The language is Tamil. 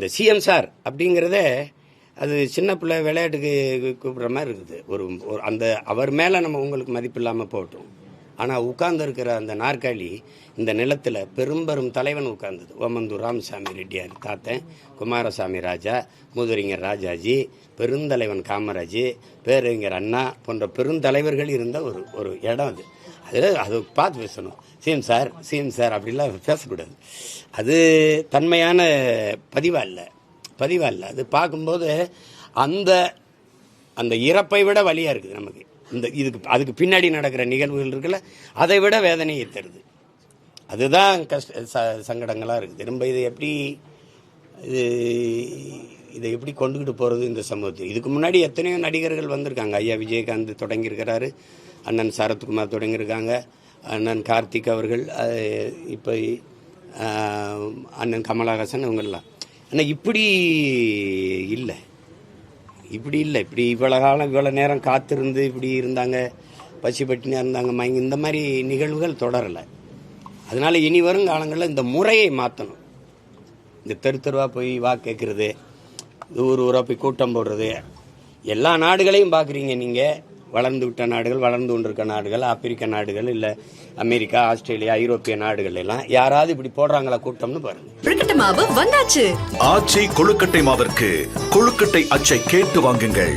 அந்த சிஎம் சார் அப்படிங்கிறதே அது சின்ன பிள்ளை விளையாட்டுக்கு கூப்பிடுற மாதிரி இருக்குது. ஒரு ஒரு அந்த அவர் மேலே நம்ம உங்களுக்கு மதிப்பு இல்லாமல் போட்டோம் ஆனால் உட்கார்ந்துருக்கிற அந்த நாற்காலி இந்த நிலத்தில் பெரும்பெரும் தலைவன் உட்கார்ந்தது. ஓமந்தூர் ராமசாமி ரெட்டியார் தாத்தன் குமாரசாமி ராஜா மூதுரிஞர் ராஜாஜி பெருந்தலைவன் காமராஜ் பேரறிஞர் அண்ணா போன்ற பெருந்தலைவர்கள் இருந்த ஒரு ஒரு இடம் அது. அதில் அது பார்த்து பேசணும். சிஎம் சார் சிஎம் சார் அப்படிலாம் பேசக்கூடாது. அது தன்மையான பதிவாக இல்லை. பதிவாக இல்லை. அது பார்க்கும்போது அந்த அந்த இறப்பை விட வழியாக இருக்குது நமக்கு. இந்த இதுக்கு அதுக்கு பின்னாடி நடக்கிற நிகழ்வுகள் இருக்குல்ல அதை விட வேதனையை தருது. அதுதான் கஷ்ட ச சங்கடங்களாக இருக்குது. திரும்ப இது எப்படி இது இதை எப்படி கொண்டுகிட்டு போகிறது இந்த சமூகத்தை? இதுக்கு முன்னாடி எத்தனையோ நடிகர்கள் வந்திருக்காங்க. ஐயா விஜயகாந்த் தொடங்கியிருக்கிறாரு அண்ணன் சரத்குமார் தொடங்கியிருக்காங்க அண்ணன் கார்த்திக் அவர்கள் இப்போ அண்ணன் கமலஹாசன் இவங்கெல்லாம். ஆனால் இப்படி இல்லை. இப்படி இல்லை. இப்படி இவ்வளோ காலம் இவ்வளோ நேரம் காத்திருந்து இப்படி இருந்தாங்க. பசி பட்டினியாக இருந்தாங்க மயங்கி இந்த மாதிரி நிகழ்வுகள் தொடரலை. அதனால் இனி வரும் காலங்களில் இந்த முறையை மாற்றணும் இந்த தெரு தெருவாக போய் வா கேட்குறது ஊர் ஊராக போய் கூட்டம் போடுறது. எல்லா நாடுகளையும் பார்க்குறீங்க நீங்கள் வளர்ந்து விட்ட நாடுகள் வளர்ந்து கொண்டிருக்க நாடுகள் ஆப்பிரிக்க நாடுகள் இல்லை அமெரிக்கா ஆஸ்திரேலியா ஐரோப்பிய நாடுகள் எல்லாம் யாராவது இப்படி போடுறாங்களா கூட்டம்னு பாருங்க. மாவு வந்தாச்சு. ஆச்சி கொழுக்கட்டை மாவிற்கு கொழுக்கட்டை அச்சை கேட்டு வாங்குங்கள்.